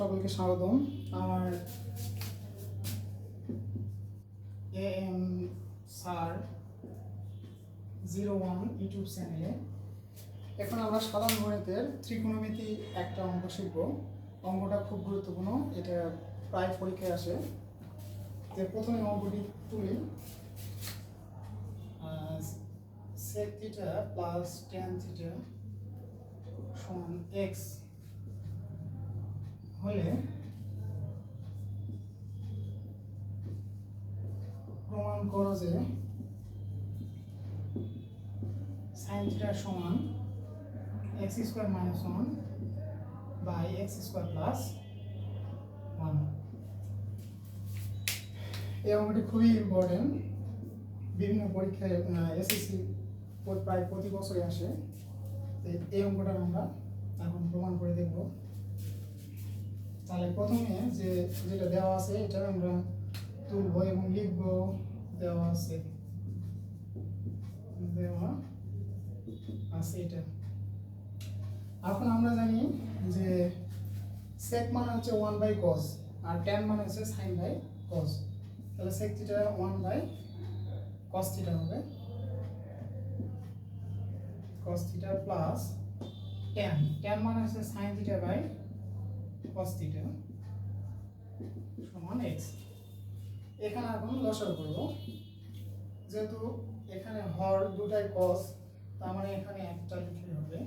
সকলকে স্বাগতম। আমার A M sir zero one YouTube চ্যানেলে। এখন আমরা সাধারণ গণিতের ত্রিকোণমিতি একটা অঙ্ক শিখব। অঙ্কটা খুব গুরুত্বপূর্ণ, এটা প্রায় পরীক্ষায় আসে। যে প্রথমে অঙ্কটি তুলি। Sec theta plus tan theta সমান এক্স হলে প্রমাণ করো যে সাইন থিটার সমান x square minus one by x square plus one এই অঙ্কটি খুবই ইম্পর্টেন্ট বিভিন্ন পরীক্ষায় এসএসসি প্রায় প্রতি বছরই আসে। এই অঙ্কটা আমরা এখন প্রমাণ করে দেখব। তাহলে প্রথমে যে যেটা দেওয়া আছে, এটা আমরা তুলব এবং লিখব, দেওয়া আছে। দেওয়া আছে এটা। এখন আমরা জানি যে সেক মানে হচ্ছে ওয়ান বাই কস আর টেন মানে হচ্ছে সাইন বাই কস তাহলে sec theta one by cos theta হবে। cos theta plus tan tan মানে হচ্ছে sine theta by cos theta সমান x এখানে এখন লসাগু করব। যেহেতু এখানে হর দুটাই cos, তার মানে এখানে একটা লিখলে হবে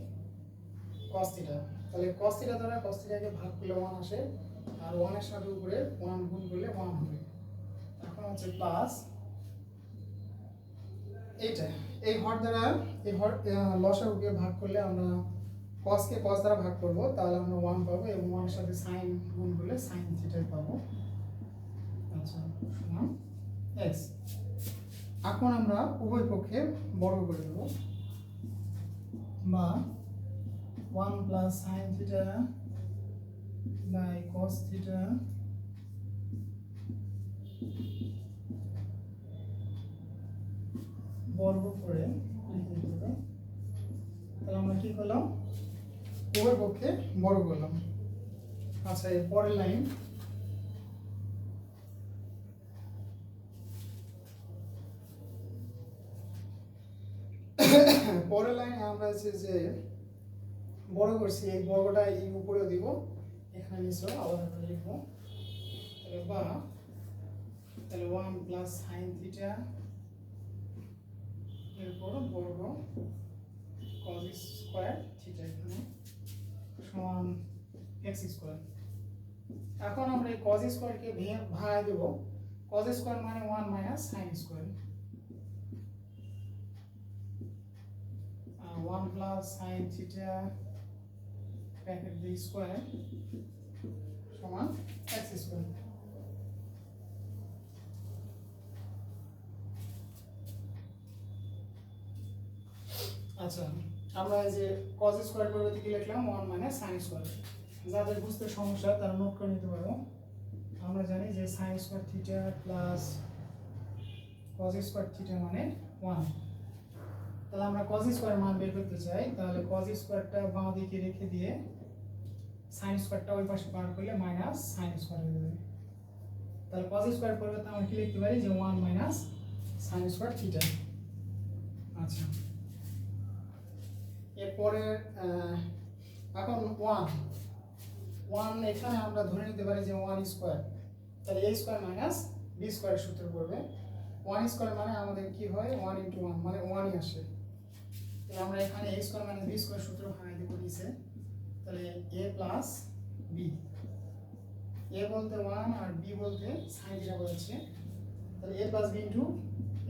cos theta তাহলে cos theta দ্বারা cos theta কে ভাগ করলে 1 আসে, আর 1 এর সাথে উপরে 1 গুণ করলে 1 হবে। এখন হচ্ছে প্লাস এইটা। এই হর দ্বারা, এই হর লসাগুকে ভাগ করলে আমরা কসকে কস দ্বারা ভাগ করব, তাহলে আমরা ওয়ান পাবো এবং ওয়ানের সাথে সাইন গুণ করলে সাইন থিটাই পাবো। আচ্ছা এখন আমরা উভয় পক্ষে বর্গ করে দেব। বা one plus sine theta by cos theta বর্গ করে তাহলে আমরা কি করলাম? উভয় পক্ষে বর্গ করলাম। আচ্ছা এর পরের লাইন। পরের লাইনে আমরা হচ্ছে যে বড় করছি, এই বর্গটা এই উপরেও দিব। এখানে নিচেও আলাদা করে লিখব। তাহলে বা, তাহলে ওয়ান প্লাস সাইন থিটা এরপর বর্গ কজ স্কোয়ার থিটা এখানে। সমান এক্স স্কোয়ার এখন আমরা এই কজ স্কোয়ারকে ভাঙায় দেব। কজ স্কোয়ার মানে one minus sine square one plus sine theta bracket the square সমান এক্স স্কোয়ার আচ্ছা আমরা যে cos স্কয়ার পরিবর্তে লিখলাম? 1 মানে sin স্কয়ার যাদের বুঝতে সমস্যা, তারা নোট করে নিতে পারো। আমরা জানি যে sin square theta plus cos square theta মানে 1 তাহলে আমরা cos স্কয়ার মান বের করতে চাই। তাহলে cos স্কয়ারটা বাঁ দিকে রেখে দিয়ে sin স্কয়ারটা ওই পাশে পার করলে মাইনাস sin স্কয়ার হয়ে যাবে। তাহলে cos স্কয়ার পরিবর্তে আমরা কি লিখতে পারি? যে 1 মাইনাস sin স্কয়ার থিটা আচ্ছা। এরপরে এখন ওয়ান ওয়ান এখানে আমরা ধরে নিতে পারি যে ওয়ান স্কোয়ার তাহলে a square minus b square সূত্র পড়বে। ওয়ান স্কোয়ার মানে আমাদের কি হয়? ওয়ান ইন্টু ওয়ান মানে ওয়ানই আসে। তাহলে আমরা এখানে a square minus b square সূত্র ভাঙাই দেবো নিচে। তাহলে এ প্লাস বি এ বলতে ওয়ান আর বি বলতে সাইন যেটা বলছে। তাহলে a plus b into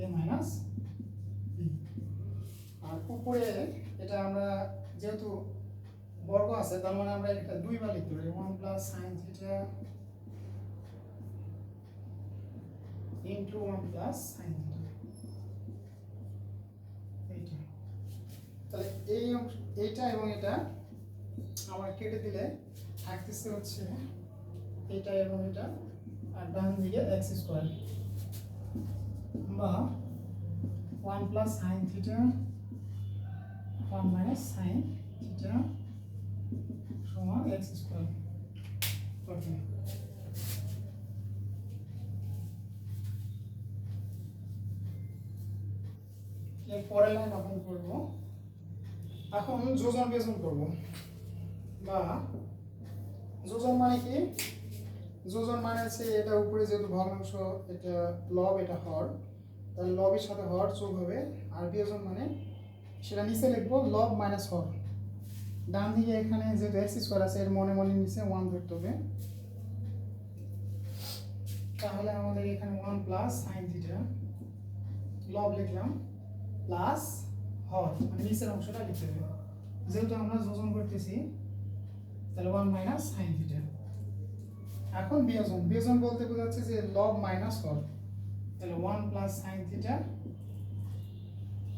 a minus উপরে এটা আমরা যেহেতু বর্গ আছে, তার মানে আমরা এটা দুইবার লিখতে পারি। One plus sine theta into one plus sine theta তাহলে এই এইটা এবং এটা আমরা কেটে দিলে থাকতেছে হচ্ছে এটা এবং এটা আর ডান দিকে এক্স স্কোয়ার বা one plus sine theta 1 minus sin theta সমান x স্কয়ার ওকে পরের লাইন এখন করব। এখন যোজন বিয়োজন করব। বা যোজন মানে কি? যোজন মানে হচ্ছে এটা উপরে যেহেতু ভগ্নাংশ, এটা লব, এটা হর। তাহলে লবের সাথে হর যোগ হবে। আর বিয়োজন মানে সেটা নিচে লিখব লব মাইনাস হর ডান দিকে এখানে যেহেতু এক্স স্কোয়ার আছে, এর মনে মনে নিচে ওয়ান ধরতে হবে। তাহলে আমাদের এখানে ওয়ান প্লাস সাইন থিটা লব লিখলাম প্লাস হর মানে নিচের অংশটা লিখতে হবে। যেহেতু আমরা যোজন করতেছি, তাহলে ওয়ান মাইনাস সাইন থিটা এখন বিয়োজন বিয়োজন বলতে বোঝাচ্ছে যে লব মাইনাস হর। তাহলে ওয়ান প্লাস সাইন থিটা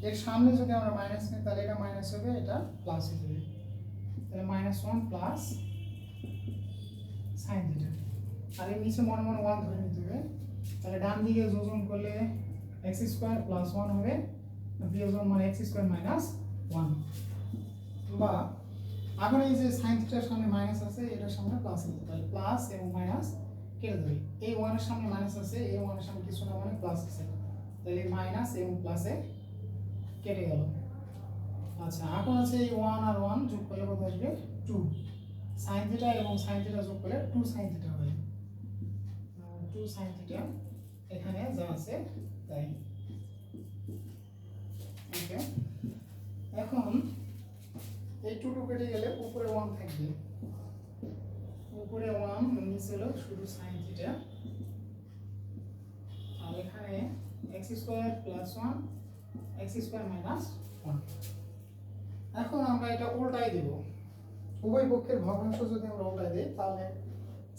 এর সামনে যদি আমরা মাইনাস নিই, তাহলে এটা মাইনাস হবে, এটা প্লাস হয়ে যাবে। তাহলে minus one plus sine theta আর এর নিচে মনে মনে ওয়ান ধরে নিতে হবে। তাহলে ডান দিকে যোজন করলে এক্স স্কোয়ার প্লাস ওয়ান হবে বিয়োজন মানে এক্স স্কোয়ার মাইনাস ওয়ান বা এখন এই যে সাইন থিটার সামনে মাইনাস আছে, এটার সামনে প্লাস আছে তাহলে প্লাস এবং মাইনাস কেটে দেবে। এই ওয়ানের সামনে মাইনাস আছে, এই ওয়ানের সামনে কিছু না মানে প্লাস আছে। তাহলে মাইনাস এবং প্লাসে কেটে গেল। আচ্ছা এখন আছে এই ওয়ান আর ওয়ান যোগ করলে কত আসবে? টু সাইন থিটা এবং সাইন থিটা যোগ করলে টু সাইন থিটা হবে। টু সাইন থিটা এখানে যা আছে, তাই। ওকে এখন এই টু টু কেটে গেলে উপরে ওয়ান থাকবে। উপরে ওয়ান নিচে হলো শুধু সাইন থিটা আর এখানে x square plus one x square minus one এখন আমরা এটা উল্টাই দেব। উভয় পক্ষের ভগ্নাংশ যদি আমরা উল্টাই দিই, তাহলে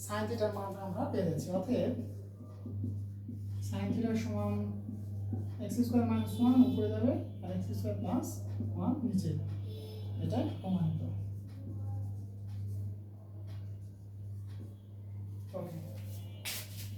সাইন থিটার মানটা আমরা পেয়ে যাচ্ছি। অতএব সাইন থিটার সমান এক্স স্কোয়ার মাইনাস ওয়ান উপরে যাবে আর এক্স স্কোয়ার প্লাস ওয়ান নিচে। এটা প্রমাণিত